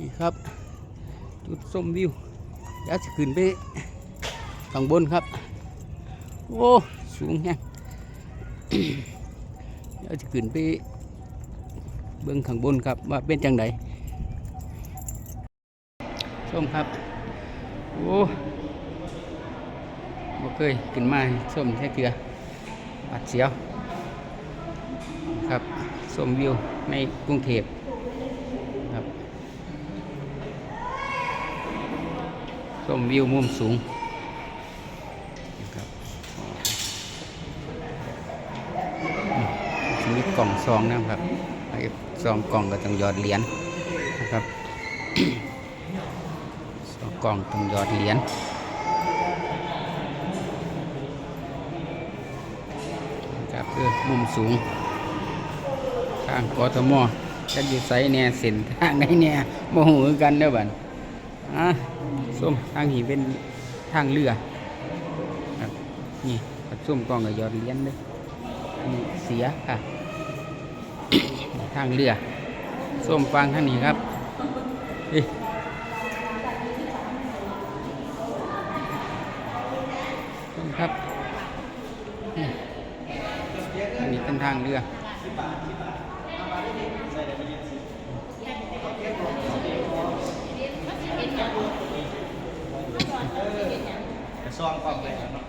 นี่ครับ จุดชมวิวเดี๋ยวจะขึ้นไปข้างบนครับ โอ้สูงแฮงเดี๋ยวจะขึ้นไปเบื้องข้างบนครับว่าเป็นจังไดชมครับ โอ้บ่เคยขึ้นมาชมแค่เกลือหวัดเสียวครับชมวิวในกรุงเทพครับ ชมวิวมุมสูงนะครับมีกล่องซองนะครับไอ้ซองกล่องก็ต้องหยอดเหรียญนะครับซองกล่องต้องหยอดเหรียญนะครับคือมุมสูงทางกทมจะอยู่ไสแน่เส้นทางไหนแน่โมโหกันเด้อบัด อะส้มทางหีเป็นทางเรือครับนี่ปัดส้มกองกับยอดเหรียญเด้อนี่เสียค่ะ ทางเรือส้มฟังทางนี้ครับเอ้ยส้มครับนี่อันนี้เป็นทางเรือ จะ ซ่องกล้องเลยเนาะ